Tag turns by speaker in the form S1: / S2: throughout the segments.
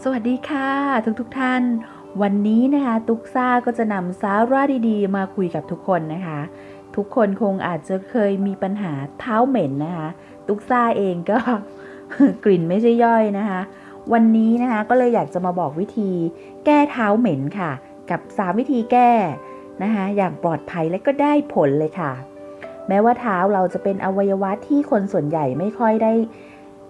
S1: สวัสดีค่ะ ทุกทุกท่าน วันนี้นะคะตุ๊กซ่าก็จะนำสาระดีๆ มาคุยกับทุกคนนะคะ ทุกคนคงอาจจะเคยมีปัญหาเท้าเหม็นนะคะ ตุ๊กซ่าเองก็ กลิ่นไม่ใช่ย่อยนะคะ วันนี้นะคะก็เลยอยากจะมาบอกวิธีแก้เท้าเหม็นค่ะ กับ 3 วิธีแก้นะคะอย่างปลอดภัยและก็ได้ผลเลยค่ะ แม้ว่าเท้าเราจะเป็นอวัยวะที่คนส่วนใหญ่ไม่ค่อยได้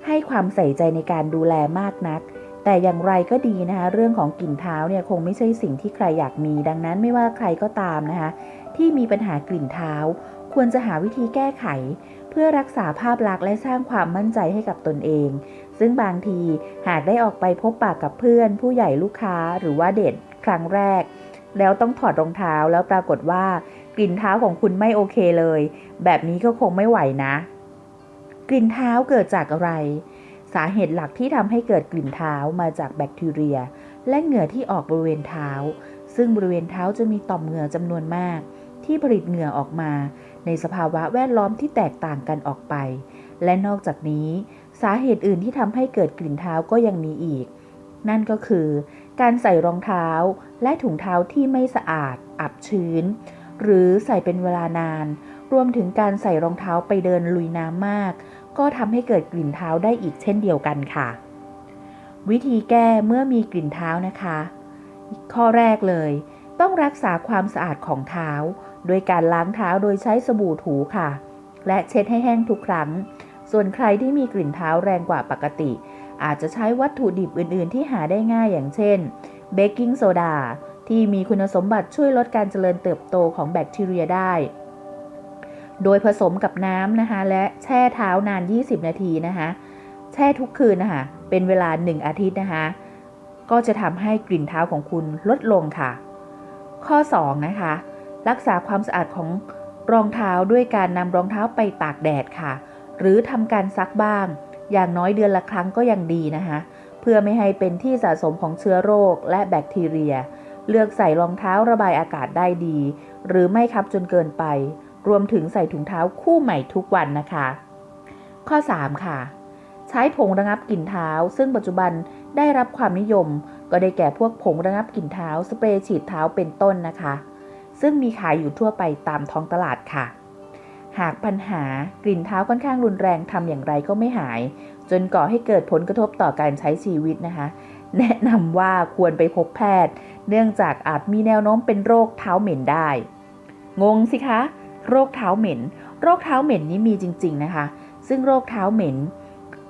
S1: ให้ความใส่ใจในการดูแลมากนัก แต่อย่างไรก็ดีนะคะเรื่องของกลิ่นเท้าเนี่ยคงไม่ใช่สิ่งที่ใครอยากมี ดังนั้นไม่ว่าใครก็ตามนะคะที่มีปัญหากลิ่นเท้า ควรจะหาวิธีแก้ไข เพื่อรักษาภาพลักษณ์และสร้างความมั่นใจให้กับตนเอง ซึ่งบางทีหากได้ออกไปพบปากกับเพื่อน ผู้ใหญ่ลูกค้าหรือว่าเด็กครั้งแรก แล้วต้องถอดรองเท้าแล้วปรากฏว่ากลิ่นเท้าของคุณไม่โอเคเลย แบบนี้ก็คงไม่ไหวนะ กลิ่นเท้าเกิดจากอะไร สาเหตุหลักที่ทำให้เกิดกลิ่นเท้ามาจากแบคทีเรีย และเหงื่อที่ออกบริเวณเท้า ซึ่งบริเวณเท้าจะมีต่อมเหงื่อจำนวนมาก ที่ผลิตเหงื่อออกมา ในสภาวะแวดล้อมที่แตกต่างกันออกไป และนอกจากนี้ สาเหตุอื่นที่ทำให้เกิดกลิ่นเท้าก็ยังมีอีก นั่นก็คือ การใส่รองเท้าและถุงเท้าที่ไม่สะอาด อับชื้น หรือใส่เป็นเวลานาน รวมถึงการใส่รองเท้าไปเดินลุยน้ำมาก ก็ทำให้เกิดกลิ่นเท้าได้อีกเช่นเดียวกันค่ะ วิธีแก้เมื่อมีกลิ่นเท้านะคะ ข้อแรกเลย ต้องรักษาความสะอาดของเท้า โดยการล้างเท้าโดยใช้สบู่ถูค่ะ และเช็ดให้แห้งทุกครั้ง ส่วนใครที่มีกลิ่นเท้าแรงกว่าปกติ อาจจะใช้วัตถุดิบอื่น ๆ ที่หาได้ง่ายอย่างเช่นเบกกิ้งโซดาที่มีคุณสมบัติช่วยลดการเจริญเติบโตของแบคทีเรียได้ โดยผสมกับน้ำนะคะ และแช่เท้านาน 20 นาทีนะคะ แช่ทุกคืนนะคะ เป็นเวลา 1 อาทิตย์นะคะ ก็จะทำให้กลิ่นเท้าของคุณลดลงค่ะ ข้อ 2 นะคะ รักษาความสะอาดของรองเท้าด้วยการนำรองเท้าไปตากแดดค่ะ หรือทำการซักบ้าง อย่างน้อยเดือนละครั้งก็ยังดีนะคะ เพื่อไม่ให้เป็นที่สะสมของเชื้อโรคและแบคทีเรีย เลือกใส่รองเท้าระบายอากาศได้ดี หรือไม่คับจนเกินไป รวมถึงใส่ถุงเท้าคู่ใหม่ทุกวันนะคะ ข้อ 3 ค่ะ ใช้ผงระงับกลิ่นเท้า ซึ่งปัจจุบันได้รับความนิยม ก็ได้แก่พวกผงระงับกลิ่นเท้า สเปรย์ฉีดเท้าเป็นต้นนะคะ ซึ่งมีขายอยู่ทั่วไปตามท้องตลาดค่ะ หากปัญหากลิ่นเท้าค่อนข้างรุนแรงทำอย่างไรก็ไม่หาย จนก่อให้เกิดผลกระทบต่อการใช้ชีวิตนะคะ แนะนำว่าควรไปพบแพทย์ เนื่องจากอาจมีแนวโน้มเป็นโรคเท้าเหม็นได้ งงสิคะ โรคเท้าเหม็น โรคเท้าเหม็นนี้มีจริง ๆ นะคะ ซึ่งโรคเท้าเหม็น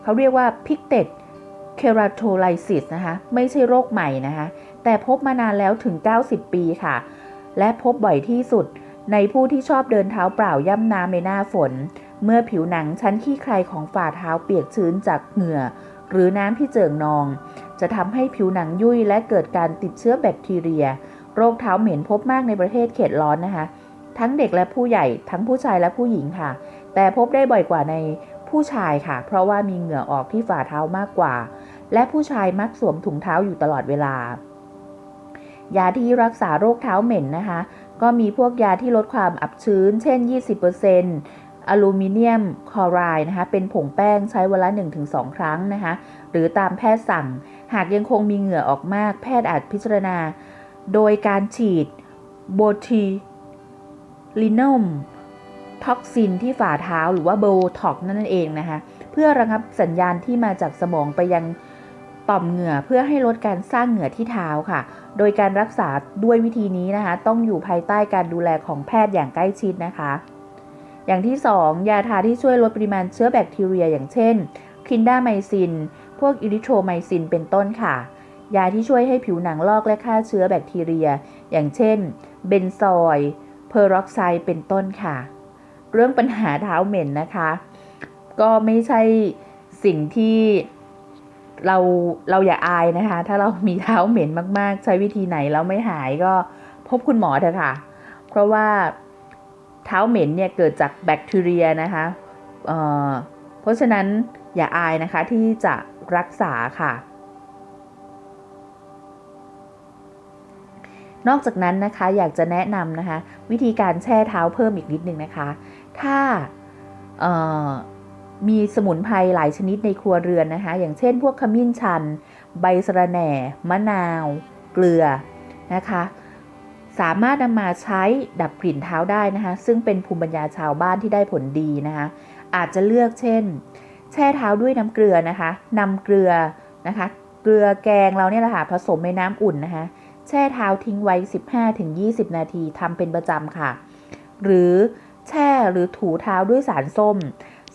S1: เขาเรียกว่าพิกเต็ดเคราโทไลซิสนะคะ ไม่ใช่โรคใหม่นะคะ แต่พบมานานแล้วถึง 90 ปีค่ะ และพบบ่อยที่สุดในผู้ที่ชอบเดินเท้าเปล่าย่ำน้ำในหน้าฝน เมื่อผิวหนังชั้นขี้ใครของฝ่าเท้าเปียกชื้นจากเหงื่อ หรือน้ำที่เจิ่งนอง จะทำให้ผิวหนังยุ่ยและเกิดการติดเชื้อแบคทีเรีย โรคเท้าเหม็นพบมากในประเทศเขตร้อนนะคะ ทั้งเด็กและผู้ใหญ่ทั้งผู้ชายและผู้หญิงค่ะ แต่พบได้บ่อยกว่าในผู้ชายค่ะ เพราะว่ามีเหงื่อออกที่ฝ่าเท้ามากกว่า และผู้ชายมักสวมถุงเท้าอยู่ตลอดเวลายาที่รักษาโรคเท้าเหม็นนะคะ ก็มีพวกยาที่ลดความอับชื้น เช่น 20%อลูมิเนียมคลอไรด์นะคะ เป็นผงแป้งใช้วันละ1-2 ครั้งนะคะ หรือตามแพทย์สั่ง หากยังคงมีเหงื่อออกมาก แพทย์อาจพิจารณา โดยการฉีดโบที ลินอมท็อกซินที่ฝ่าเท้าหรือว่าโบท็อกนั่นเองนะคะเพื่อระงับสัญญาณที่มาจากสมองไปยังต่อมเหงื่อเพื่อให้ลดการสร้างเหงื่อที่เท้าค่ะ โดยการรักษาด้วยวิธีนี้นะคะ ต้องอยู่ภายใต้การดูแลของแพทย์อย่างใกล้ชิดนะคะ อย่างที่ 2 ยาทาที่ช่วยลดปริมาณเชื้อแบคทีเรีย อย่างเช่น คินดาไมซิน พวกอิริโทรไมซิน เป็นต้นค่ะ ยาที่ช่วยให้ผิวหนังลอกและฆ่าเชื้อแบคทีเรีย อย่างเช่น เบนซอย เพอร์อกไซด์เป็นต้นค่ะ เรื่องปัญหาเท้าเหม็นนะคะ ก็ไม่ใช่สิ่งที่เราเราอย่าอายนะคะ ถ้าเรามีเท้าเหม็นมากๆ ใช้วิธีไหนแล้วไม่หายก็พบคุณหมอเถอะค่ะ เพราะว่าเท้าเหม็นเนี่ยเกิดจากแบคทีเรียนะคะเเพราะฉะนั้นอย่าอายนะคะที่จะรักษาค่ะ นอกจากนั้นนะคะอยากจะแนะนำนะคะวิธีการแช่เท้าเพิ่มอีกนิดนึงนะคะ ถ้ามีสมุนไพรหลายชนิดในครัวเรือนนะคะ อย่างเช่น พวกขมิ้นชัน ใบสะระแหน่ มะนาว เกลือนะคะ สามารถนำมาใช้ดับกลิ่นเท้าได้นะคะ ซึ่งเป็นภูมิปัญญาชาวบ้านที่ได้ผลดีนะคะ อาจจะเลือกเช่น แช่เท้าด้วยน้ำเกลือนะคะนำเกลือนะคะ เกลือแกงเราเนี่ยแหละค่ะผสมในน้ำอุ่นนะคะ แช่เท้าทิ้งไว้ 15-20 นาทีทำเป็นประจำค่ะ หรือแช่หรือถูเท้าด้วยสารส้ม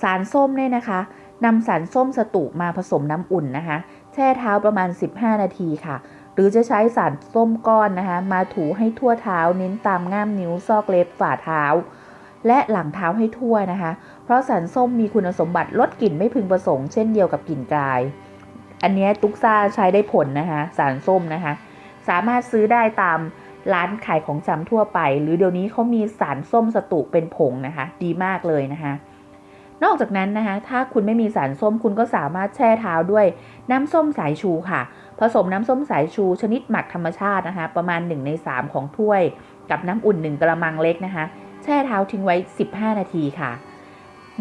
S1: สารส้มเนี่ยนะคะนำสารส้มสตุมาผสมน้ำอุ่นนะคะ แช่เท้าประมาณ 15 นาทีค่ะ หรือจะใช้สารส้มก้อนนะคะ มาถูให้ทั่วเท้าเน้นตามง่ามนิ้วซอกเล็บฝ่าเท้า และหลังเท้าให้ทั่วนะคะ เพราะสารส้มมีคุณสมบัติลดกลิ่นไม่พึงประสงค์เช่นเดียวกับกลิ่นกาย อันนี้ตุ๊กซ่าใช้ได้ผลนะคะ สารส้มนะคะ สามารถซื้อได้ตามร้านขายของชำทั่วไป หรือเดี๋ยวนี้เขามีสารส้มสตุเป็นผงนะคะ ดีมากเลยนะคะ นอกจากนั้นนะคะ ถ้าคุณไม่มีสารส้มคุณก็สามารถแช่เท้าด้วยน้ำส้มสายชูค่ะ ผสมน้ำส้มสายชูชนิดหมักธรรมชาตินะคะ ประมาณ 1 ใน 3 ของถ้วย กับน้ำอุ่น 1กระมังเล็กนะคะ แช่เท้าทิ้งไว้ 15 นาทีค่ะ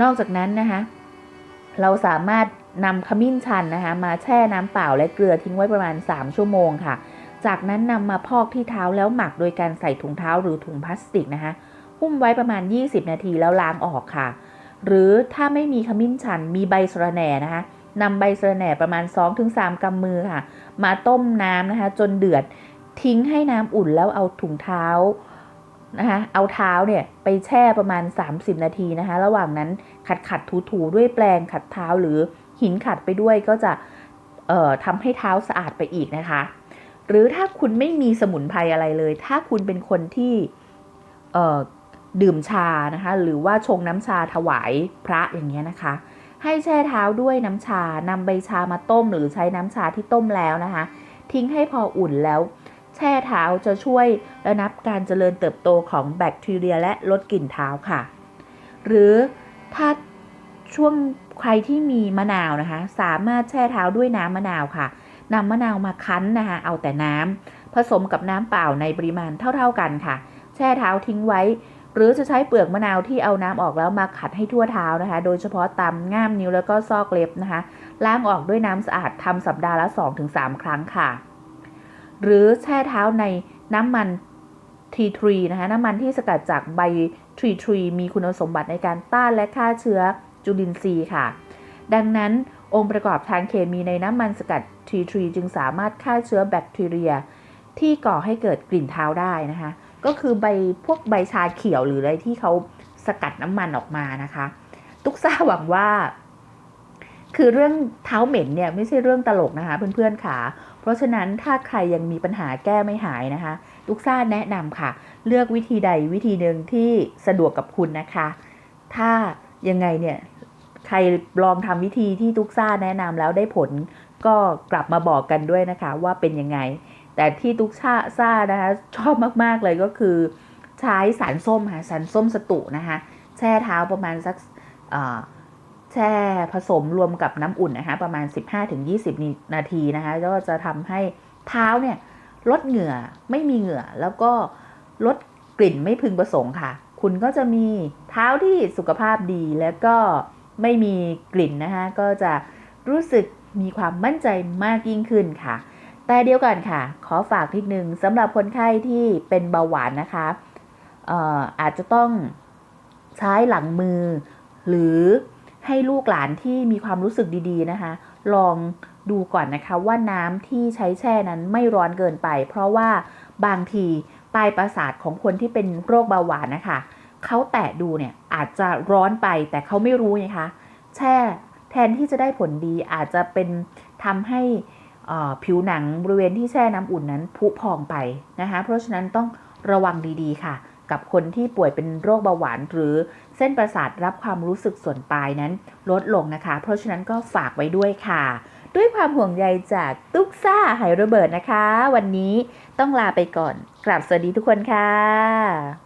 S1: นอกจากนั้นนะคะ เราสามารถนำขมิ้นชันนะคะ มาแช่น้ำเปล่าและเกลือทิ้งไว้ประมาณ 3 ชั่วโมงค่ะ จากนั้นนำมาพอกที่เท้าแล้วหมักโดยการใส่ถุงเท้าหรือถุงพลาสติกนะคะหุ้มไว้ประมาณ 20 นาทีแล้วล้างออกค่ะ หรือถ้าไม่มีขมิ้นชันมีใบสะระแหน่นะคะนำใบสะระแหน่ประมาณ 2-3 กำมือค่ะ มาต้มน้ำนะคะ จนเดือดทิ้งให้น้ำอุ่นแล้วเอาถุงเท้านะคะเอาเท้าเนี่ยไปแช่ประมาณ 30 นาทีนะคะ ระหว่างนั้นขัดขัดถูถูๆด้วยแปรงขัดเท้าหรือหินขัดไปด้วยก็จะเอ่อทำให้เท้าสะอาดไปอีกนะคะ หรือถ้าคุณไม่มีสมุนไพรอะไรเลย ถ้าคุณเป็นคนที่ดื่มชานะคะ หรือว่าชงน้ำชาถวายพระอย่างเงี้ยนะคะ ให้แช่เท้าด้วยน้ำชานำใบชามาต้ม หรือใช้น้ำชาที่ต้มแล้วนะคะ ทิ้งให้พออุ่นแล้ว แช่เท้าจะช่วยระนับการเจริญเติบโตของแบคทีเรียและลดกลิ่นเท้าค่ะ หรือถ้าช่วงใครที่มีมะนาวนะคะ สามารถแช่เท้าด้วยน้ำมะนาวค่ะ นำมะนาวมาคั้นนะคะเอาแต่น้ำผสมกับน้ำเปล่าในปริมาณเท่า ๆกันค่ะ แช่เท้าทิ้งไว้ หรือจะใช้เปลือกมะนาวที่เอาน้ำออกแล้วมาขัดให้ทั่วเท้านะคะ โดยเฉพาะตามง่ามนิ้วแล้วก็ซอกเล็บนะคะ ล้างออกด้วยน้ำสะอาดทำสัปดาห์ละ 2-3 ครั้งค่ะ หรือแช่เท้าในน้ำมันทีทรีนะคะน้ำมันที่สกัดจากใบทรีทรีมีคุณสมบัติในการต้านและฆ่าเชื้อจุลินทรีย์ค่ะ ดังนั้น องค์ประกอบทางเคมีในน้ำมันสกัดทีทรีจึงสามารถฆ่าเชื้อแบคทีเรีย ที่ก่อให้เกิดกลิ่นเท้าได้นะคะ ก็คือใบพวกใบชาเขียวหรืออะไรที่เขาสกัดน้ำมันออกมานะคะ ตุกซ่าหวังว่า คือเรื่องเท้าเหม็นเนี่ยไม่ใช่เรื่องตลกนะคะเพื่อนๆค่ะ เพราะฉะนั้นถ้าใครยังมีปัญหาแก้ไม่หายนะคะ ตุกซ่าแนะนำค่ะ เลือกวิธีใดวิธีหนึ่งที่สะดวกกับคุณนะคะ ถ้ายังไงเนี่ย ใครลองทำวิธีที่ตุกซ่าแนะนำแล้วได้ผลก็กลับมาบอกกันด้วยนะคะว่าเป็นยังไง แต่ที่ตุกซ่าซ่านะคะชอบมากๆเลยก็คือ ใช้สารส้มค่ะสารส้มสตุนะคะแช่เท้าประมาณสักแช่ผสมรวมกับน้ำอุ่นนะคะประมาณ 15-20 นาทีนะคะก็จะทำให้เท้าเนี่ยลดเหงื่อไม่มีเหงื่อแล้วก็ลดกลิ่นไม่พึงประสงค์ค่ะ คุณก็จะมีเท้าที่สุขภาพดีแล้วก็ ไม่มีกลิ่นนะคะ ก็จะรู้สึกมีความมั่นใจมากยิ่งขึ้นค่ะ แต่เดียวกันค่ะ ขอฝากนิดนึงสำหรับคนไข้ที่เป็นเบาหวานนะคะอออาจจะต้องใช้หลังมือ หรือให้ลูกหลานที่มีความรู้สึกดีๆนะคะ ลองดูก่อนนะคะว่าน้ำที่ใช้แช่นั้นไม่ร้อนเกินไป เพราะว่าบางทีปลายประสาทของคนที่เป็นโรคเบาหวานนะคะ เขาแตะดูเนี่ยอาจจะร้อนไปแต่เขาไม่รู้ไงคะแช่แทนที่จะได้ผลดีอาจจะเป็นทำให้ผิวหนังบริเวณที่แช่น้ำอุ่นนั้นผุพองไปนะคะเพราะฉะนั้นต้องระวังดีๆค่ะ กับคนที่ป่วยเป็นโรคเบาหวาน หรือเส้นประสาทรับความรู้สึกส่วนปลายนั้นลดลงนะคะ เพราะฉะนั้นก็ฝากไว้ด้วยค่ะ ด้วยความห่วงใยจากตุ๊กซ่าไหโรเบิร์ตนะคะ วันนี้ต้องลาไปก่อนกลับสวัสดีทุกคนค่ะ